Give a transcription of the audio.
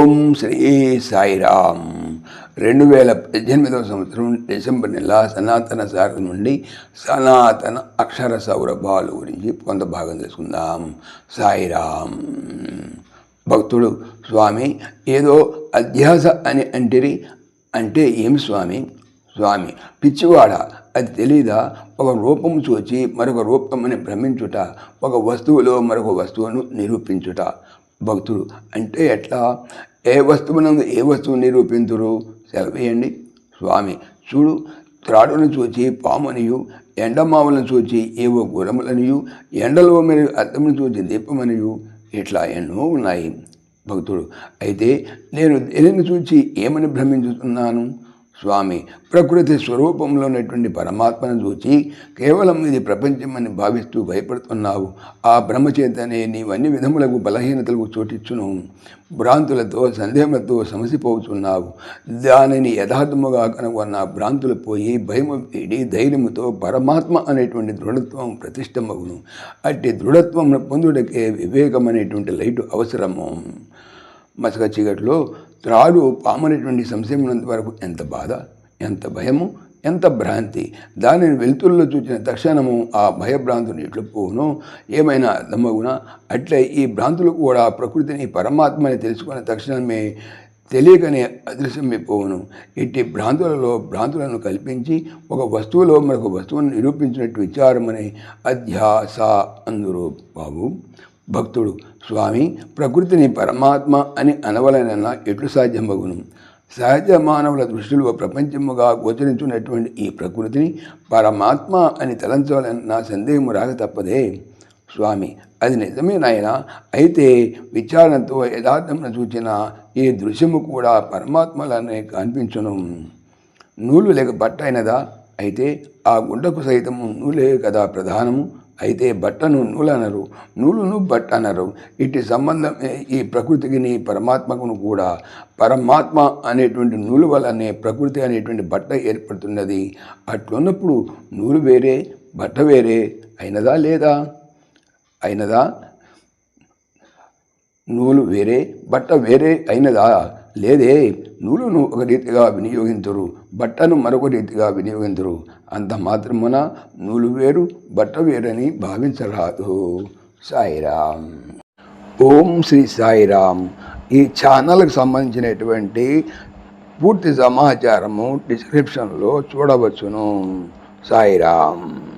ఓం శ్రీ సాయిరామ్. రెండు వేల పద్దెనిమిదవ సంవత్సరం డిసెంబర్ నెల సనాతన శాఖ నుండి సనాతన అక్షర సౌరభాలు గురించి కొంత భాగం తెలుసుకుందాం. సాయిరామ్. భక్తుడు స్వామి ఏదో అధ్యాస అని అంటిరి అంటే ఏం స్వామి? స్వామి పిచ్చివాడ అది తెలీదా? ఒక రూపం చూచి మరొక రూపమని భ్రమించుట ఒక వస్తువులో మరొక వస్తువును నిరూపించుట. భక్తుడు అంటే ఎట్లా? ఏ వస్తువునందు ఏ వస్తువు నిరూపింతురు? సెలవేయండి స్వామి చూడు త్రాడును చూచి పామునియు ఎండమావులను చూచి ఏవో గురములనియు ఎండలో మీరు అద్దమును చూచి దీపమనియు ఇట్లా ఎన్నో ఉన్నాయి భక్తుడు. అయితే నేను దేనిని చూచి ఏమని భ్రమించుతున్నాను? స్వామి ప్రకృతి స్వరూపంలో ఉన్నటువంటి పరమాత్మను చూచి కేవలం ఇది ప్రపంచమని భావిస్తూ భయపడుతున్నావు. ఆ బ్రహ్మచేతనే నీవు అన్ని విధములకు బలహీనతలకు చోటిచ్చును. భ్రాంతులతో సందేహములతో సమసిపోతున్నావు. దానిని యథార్థముగా కనుగొన్న భ్రాంతులు పోయి భయము వీడి ధైర్యముతో పరమాత్మ అనేటువంటి దృఢత్వం ప్రతిష్టమగును. అట్టి దృఢత్వం పొందుటకే వివేకం అనేటువంటి లైటు అవసరము. మసక చీకట్లో త్రాడు పామనేటువంటి సంశయమునంత వరకు ఎంత బాధ ఎంత భయము ఎంత భ్రాంతి. దానిని వెలుతుల్లో చూచిన తక్షణము ఆ భయభ్రాంతుని ఎట్లు పోవును ఏమైనా నమ్మగునా? అట్లే ఈ భ్రాంతులు కూడా ప్రకృతిని పరమాత్మని తెలుసుకున్న తక్షణమే తెలియకనే అదృశ్యమైపోవును ఇట్టి భ్రాంతులలో భ్రాంతులను కల్పించి ఒక వస్తువులో మరొక వస్తువును నిరూపించినట్టు విచారమని అధ్యాస అందురు బాబు. భక్తుడు స్వామి ప్రకృతిని పరమాత్మ అని అనవలనన్నా ఎట్లు సాధ్యమగును? సహజ మానవుల దృష్టిలో ప్రపంచముగా గోచరించున్నటువంటి ఈ ప్రకృతిని పరమాత్మ అని తలంచవలన్న సందేహం రాక తప్పదే. స్వామి అది నిజమే నాయన. అయితే విచారణతో యథార్థమును చూచిన ఈ దృశ్యము కూడా పరమాత్మలనే కనిపించును. నూలు లేక బట్ట అయినదా? అయితే ఆ గుండకు సైతము నూలే కదా ప్రధానము. అయితే బట్టను నూలనరు నూలును బట్ట అనరు ఇటు సంబంధం ఈ ప్రకృతికిని పరమాత్మకును కూడా. పరమాత్మ అనేటువంటి నూలు వల్లనే ప్రకృతి అనేటువంటి బట్ట ఏర్పడుతున్నది. అట్లున్నప్పుడు నూలు వేరే బట్ట వేరే అయినదా లేదా? అయినదా? నూలు వేరే బట్ట వేరే అయినదా? లేదే. నూలును ఒక రీతిగా వినియోగించరు బట్టను మరొక రీతిగా వినియోగించరు అంత మాత్రమున నూలు వేరు బట్ట వేరని భావించరాదు. సాయిరామ్. ఓం శ్రీ సాయిరామ్. ఈ ఛానల్కి సంబంధించినటువంటి పూర్తి సమాచారము డిస్క్రిప్షన్లో చూడవచ్చును. సాయిరామ్.